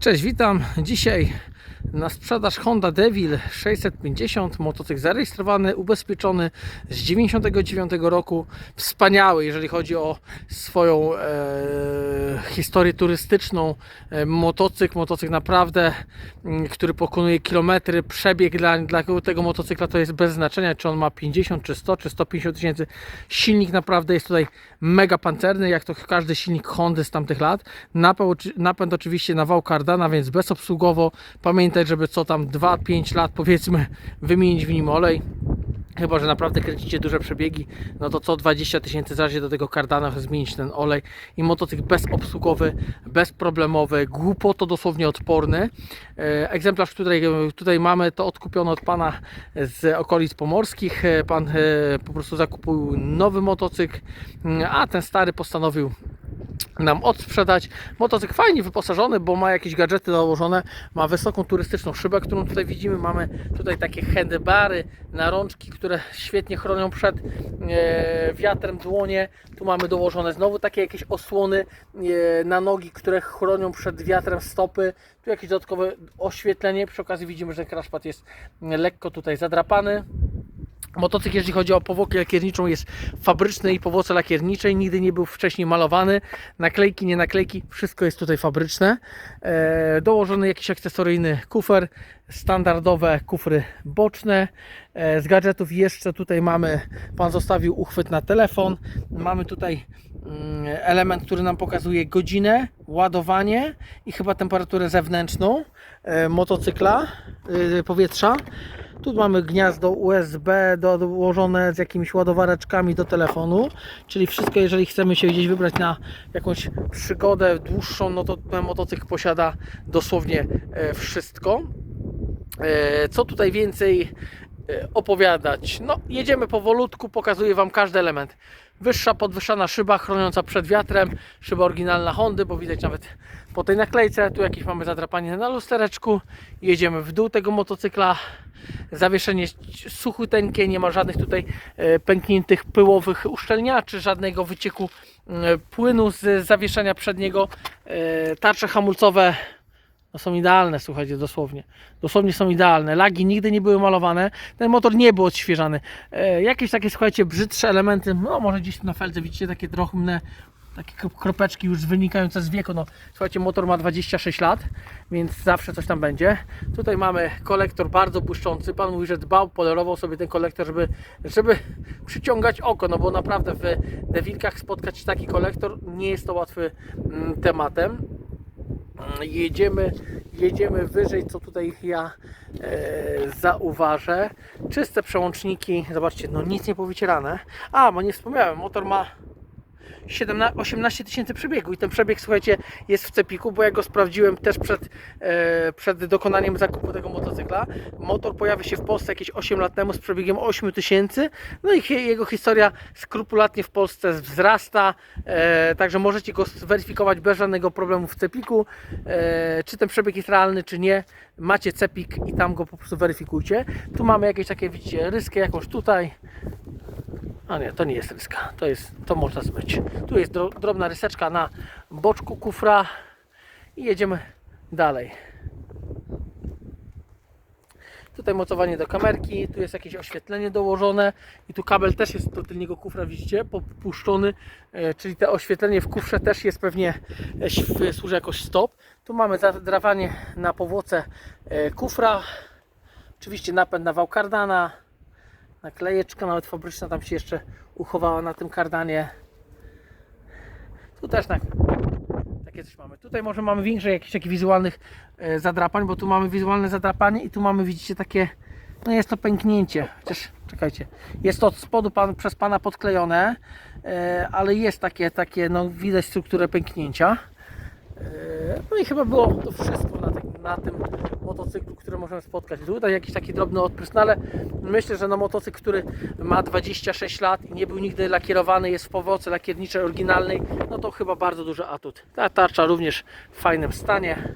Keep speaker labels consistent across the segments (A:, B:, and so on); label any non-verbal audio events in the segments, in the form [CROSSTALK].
A: Cześć, witam. Dzisiaj na sprzedaż Honda Devil 650, motocykl zarejestrowany, ubezpieczony z 99 roku. Wspaniały, jeżeli chodzi o swoją e, historię turystyczną. E, motocykl, motocykl naprawdę, m, który pokonuje kilometry. Przebieg dla, dla tego motocykla to jest bez znaczenia, czy on ma 50, czy 100, czy 150 tysięcy. Silnik naprawdę jest tutaj mega pancerny, jak to każdy silnik Hondy z tamtych lat. Napęd, napęd oczywiście na wał Cardana, więc bezobsługowo. Pamiętać, żeby co tam 2-5 lat powiedzmy wymienić w nim olej. Chyba, że naprawdę kręcicie duże przebiegi, no to co 20 tysięcy zależy do tego kardana zmienić ten olej i motocykl bezobsługowy, bezproblemowy, głupoto dosłownie odporny. E, Egzemplarz, który tutaj mamy, to odkupiony od pana z okolic pomorskich. E, Pan e, po prostu zakupił nowy motocykl, m, a ten stary postanowił nam odsprzedać. Motocykl fajnie wyposażony, bo ma jakieś gadżety nałożone, ma wysoką turystyczną szybę, którą tutaj widzimy. Mamy tutaj takie handlebary na rączki, które świetnie chronią przed e, wiatrem dłonie. Tu mamy dołożone znowu takie jakieś osłony e, na nogi, które chronią przed wiatrem stopy. Tu jakieś dodatkowe oświetlenie. Przy okazji widzimy, że crashpad jest lekko tutaj zadrapany. Motocykl, jeżeli chodzi o powłokę lakierniczą, jest fabryczny i powłoce lakierniczej. Nigdy nie był wcześniej malowany. Naklejki, nie naklejki, wszystko jest tutaj fabryczne. E, dołożony jakiś akcesoryjny kufer, standardowe kufry boczne. E, z gadżetów jeszcze tutaj mamy, pan zostawił uchwyt na telefon. Mamy tutaj mm, element, który nam pokazuje godzinę, ładowanie i chyba temperaturę zewnętrzną e, motocykla, e, powietrza. Tu mamy gniazdo USB do- dołożone z jakimiś ładowareczkami do telefonu, czyli wszystko, jeżeli chcemy się gdzieś wybrać na jakąś przygodę dłuższą, no to ten motocykl posiada dosłownie e, wszystko. E, Co tutaj więcej opowiadać? No, jedziemy powolutku, pokazuję Wam każdy element. Wyższa, podwyższana szyba chroniąca przed wiatrem, szyba oryginalna Hondy, bo widać nawet po tej naklejce. Tu jakieś mamy zadrapanie na lustereczku. Jedziemy w dół tego motocykla. Zawieszenie suchuteńkie, nie ma żadnych tutaj e, pękniętych pyłowych uszczelniaczy, żadnego wycieku e, płynu z zawieszenia przedniego. Tarcze hamulcowe no są idealne, słuchajcie, dosłownie. Dosłownie są idealne. Lagi nigdy nie były malowane. Ten motor nie był odświeżany. E, jakieś takie, słuchajcie, brzydsze elementy, no może gdzieś na felce widzicie takie drobne, takie krop- kropeczki już wynikające z wieku. No, słuchajcie, motor ma 26 lat, więc zawsze coś tam będzie. Tutaj mamy kolektor bardzo błyszczący. Pan mówi, że dbał, polerował sobie ten kolektor, żeby, żeby przyciągać oko, no bo naprawdę w Devilkach spotkać taki kolektor nie jest to łatwy mm, tematem jedziemy, jedziemy wyżej, co tutaj ja e, zauważę. Czyste przełączniki, zobaczcie, no nic nie powycierane. A, bo nie wspomniałem, motor ma 17, 18 tysięcy przebiegu i ten przebieg, słuchajcie, jest w cepiku, bo ja go sprawdziłem też przed, e, przed dokonaniem zakupu tego motocykla. Motor pojawił się w Polsce jakieś 8 lat temu z przebiegiem 8 tysięcy, no i jego historia skrupulatnie w Polsce wzrasta, e, także możecie go zweryfikować bez żadnego problemu w cepiku, e, czy ten przebieg jest realny, czy nie. Macie cepik i tam go po prostu weryfikujcie. Tu mamy jakieś takie, widzicie, ryskę jakąś tutaj, a nie, to nie jest ryska. To, jest, to można zmyć. Tu jest dro, drobna ryseczka na boczku kufra i jedziemy dalej. Tutaj mocowanie do kamerki, tu jest jakieś oświetlenie dołożone i tu kabel też jest do tylnego kufra, widzicie, popuszczony, e, czyli to oświetlenie w kufrze też jest pewnie, e, służy jako stop. Tu mamy zadrawanie na powłoce e, kufra, oczywiście napęd na wał kardana, naklejeczka nawet fabryczna tam się jeszcze uchowała na tym kardanie. Tu też tak. Takie coś mamy. Tutaj może mamy większe jakichś takich wizualnych e, zadrapań, bo tu mamy wizualne zadrapanie i tu mamy, widzicie, takie, no jest to pęknięcie. Chociaż, czekajcie, jest to od spodu pan, przez Pana podklejone, e, ale jest takie, takie, no widać strukturę pęknięcia. E, No i chyba było to wszystko na tym, na tym motocyklu, który możemy spotkać. Tutaj jakiś taki drobny odprysk, no ale myślę, że na motocykl, który ma 26 lat i nie był nigdy lakierowany, jest w powłoce lakierniczej oryginalnej, no to chyba bardzo duży atut. Ta tarcza również w fajnym stanie.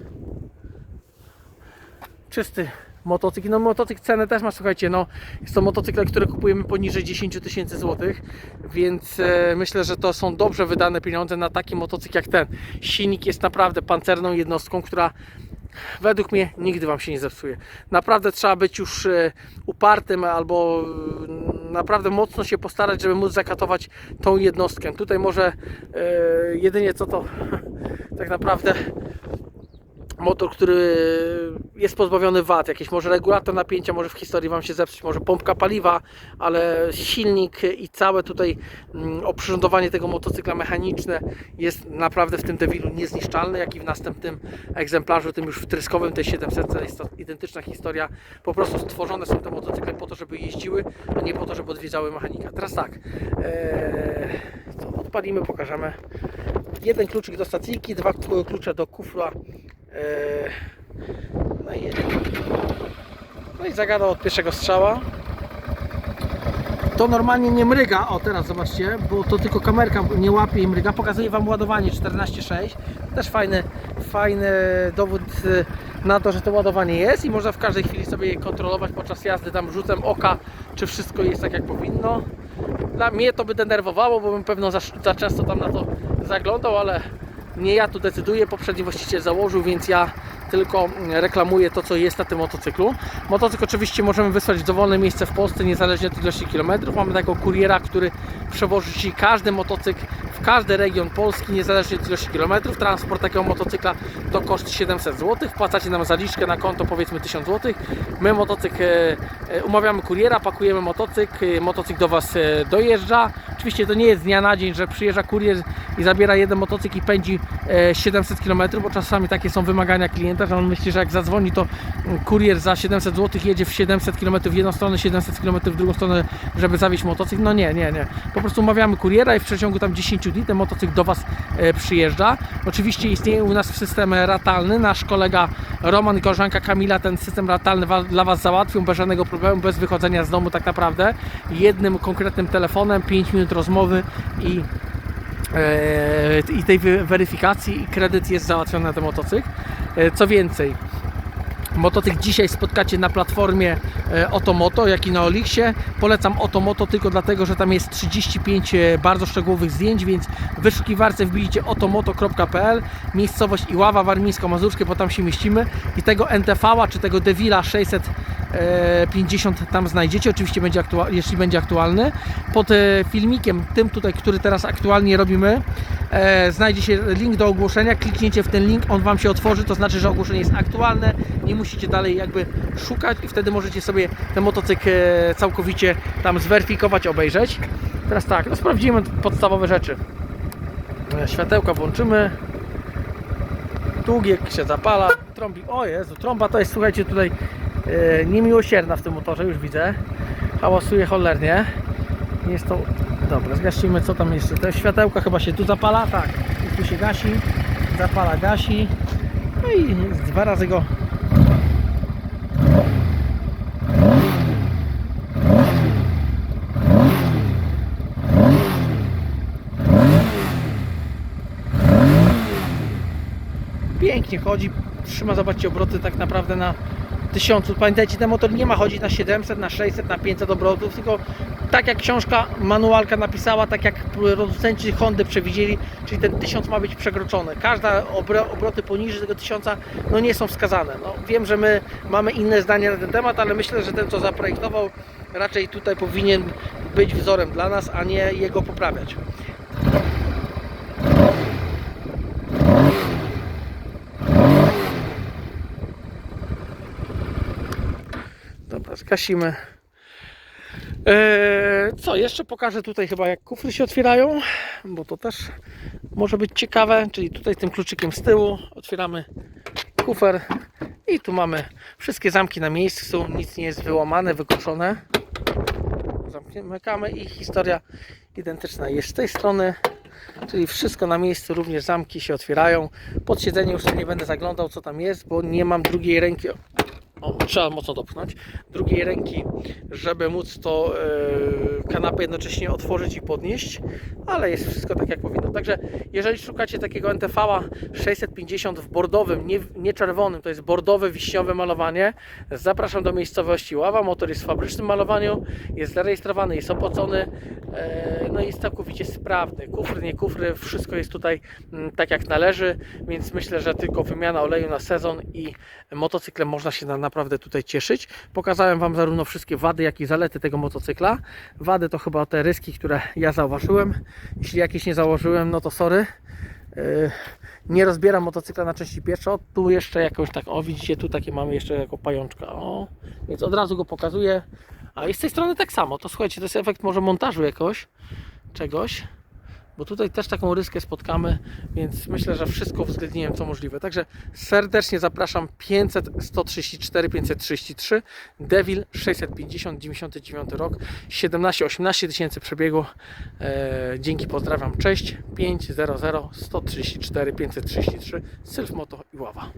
A: Czysty motocykl. No motocykl cenę też ma, słuchajcie, no to motocykle, które kupujemy poniżej 10 tysięcy złotych, więc e, myślę, że to są dobrze wydane pieniądze na taki motocykl jak ten. Silnik jest naprawdę pancerną jednostką, która według mnie nigdy Wam się nie zepsuje. Naprawdę trzeba być już e, upartym albo e, naprawdę mocno się postarać, żeby móc zakatować tą jednostkę. Tutaj może e, jedynie co to [LAUGHS] tak naprawdę motor, który jest pozbawiony wad, jakiś może regulator napięcia, może w historii Wam się zepsuć, może pompka paliwa, ale silnik i całe tutaj mm, oprzyrządowanie tego motocykla mechaniczne jest naprawdę w tym Devilu niezniszczalne, jak i w następnym egzemplarzu, tym już wtryskowym T700 jest to identyczna historia, po prostu stworzone są te motocykle po to, żeby jeździły, a nie po to, żeby odwiedzały mechanika. Teraz tak, ee, odpalimy, pokażemy jeden kluczyk do stacyjki, dwa klucze do kufla. Eee, No i, no i zagadał od pierwszego strzała. To normalnie nie mryga, o teraz zobaczcie, bo to tylko kamerka nie łapie i mryga. Pokazuję Wam ładowanie 14.6. Też fajny, fajny dowód y, na to, że to ładowanie jest i można w każdej chwili sobie je kontrolować podczas jazdy tam rzutem oka, czy wszystko jest tak jak powinno. Dla mnie to by denerwowało, bo bym pewno za, za często tam na to zaglądał, ale nie ja tu decyduję, poprzedni właściciel założył, więc ja tylko reklamuję to, co jest na tym motocyklu. Motocykl oczywiście możemy wysłać w dowolne miejsce w Polsce, niezależnie od ilości kilometrów. Mamy takiego kuriera, który przewozi Ci każdy motocykl w każdy region Polski, niezależnie od ilości kilometrów. Transport takiego motocykla to koszt 700 zł. Wpłacacie nam zaliczkę na konto powiedzmy 1000 zł. My motocykl e, e, umawiamy kuriera, pakujemy motocykl, e, motocykl do Was dojeżdża. Oczywiście to nie jest z dnia na dzień, że przyjeżdża kurier i zabiera jeden motocykl i pędzi e, 700 km, bo czasami takie są wymagania klienta, że on myśli, że jak zadzwoni, to kurier za 700 zł jedzie w 700 km w jedną stronę, 700 km w drugą stronę, żeby zawieźć motocykl. No nie, nie, nie. Po prostu umawiamy kuriera i w przeciągu tam 10 dni ten motocykl do Was e, przyjeżdża. Oczywiście istnieje u nas system ratalny. Nasz kolega Roman i koleżanka Kamila ten system ratalny dla Was załatwią bez żadnego problemu, bez wychodzenia z domu tak naprawdę. Jednym konkretnym telefonem, 5 minut rozmowy i i tej weryfikacji i kredyt jest załatwiony na ten motocykl. E, Co więcej, motocykl dzisiaj spotkacie na platformie e, Otomoto, jak i na Olixie. Polecam Otomoto tylko dlatego, że tam jest 35 e, bardzo szczegółowych zdjęć, więc w wyszukiwarce wbijcie otomoto.pl, miejscowość Iława Warmińsko-Mazurskie, bo tam się mieścimy i tego NTV-a czy tego Devila 600 e, 50 tam znajdziecie, oczywiście będzie jeśli będzie aktualny. Pod e, filmikiem, tym tutaj, który teraz aktualnie robimy, e, znajdzie się link do ogłoszenia. Klikniecie w ten link, on Wam się otworzy, to znaczy, że ogłoszenie jest aktualne. Nie musicie dalej jakby szukać i wtedy możecie sobie ten motocykl e, całkowicie tam zweryfikować, obejrzeć. Teraz tak, no sprawdzimy podstawowe rzeczy. E, Światełka włączymy. Długiek się zapala, trąbi. O Jezu, trąba to jest, słuchajcie, tutaj e, niemiłosierna w tym motorze, już widzę. Hałasuje cholernie. Jest to. Dobra, zgasimy co tam jeszcze. Te światełka chyba się tu zapala. Tak, i tu się gasi. Zapala, gasi. No i dwa razy go. Pięknie chodzi. Trzyma, zobaczcie, obroty tak naprawdę na 1000. Pamiętajcie, ten motor nie ma chodzić na 700, na 600, na 500 obrotów, tylko tak jak książka manualka napisała, tak jak producenci Hondy przewidzieli, czyli ten 1000 ma być przekroczony. Każda obro, obroty poniżej tego 1000 no nie są wskazane. No, wiem, że my mamy inne zdanie na ten temat, ale myślę, że ten co zaprojektował raczej tutaj powinien być wzorem dla nas, a nie jego poprawiać. Dobra, zgasimy. Eee, co, jeszcze pokażę tutaj chyba jak kufry się otwierają, bo to też może być ciekawe, czyli tutaj tym kluczykiem z tyłu otwieramy kufer i tu mamy wszystkie zamki na miejscu, nic nie jest wyłamane, wykluczone. Zamykamy i historia identyczna jest z tej strony, czyli wszystko na miejscu, również zamki się otwierają. Pod siedzenie już nie będę zaglądał co tam jest, bo nie mam drugiej ręki Trzeba mocno dopchnąć. Drugiej ręki, żeby móc to e, kanapę jednocześnie otworzyć i podnieść, ale jest wszystko tak jak powinno. Także jeżeli szukacie takiego NTV 650 w bordowym, nie, nie czerwonym, to jest bordowe, wiśniowe malowanie, zapraszam do miejscowości Ława. Motor jest w fabrycznym malowaniu, jest zarejestrowany, jest opłacony, e, no i jest całkowicie sprawny. Kufry, nie kufry, wszystko jest tutaj mm, tak jak należy, więc myślę, że tylko wymiana oleju na sezon i motocyklem można się na, naprawdę tutaj cieszyć. Pokazałem Wam zarówno wszystkie wady, jak i zalety tego motocykla. Wady to chyba te ryski, które ja zauważyłem. Jeśli jakieś nie założyłem, no to sorry. Yy, nie rozbieram motocykla na części pierwsze. O, tu jeszcze jakąś tak, o widzicie, tu takie mamy jeszcze jako pajączka. O, więc od razu go pokazuję. A i z tej strony tak samo. To słuchajcie, to jest efekt może montażu jakoś, czegoś. Bo tutaj też taką ryskę spotkamy, więc myślę, że wszystko uwzględniłem co możliwe. Także serdecznie zapraszam 500 134 533 Devil 650 99 rok 17-18 tysięcy przebiegu. E, dzięki, pozdrawiam. Cześć 500 134 533 Sylf Moto i Ława.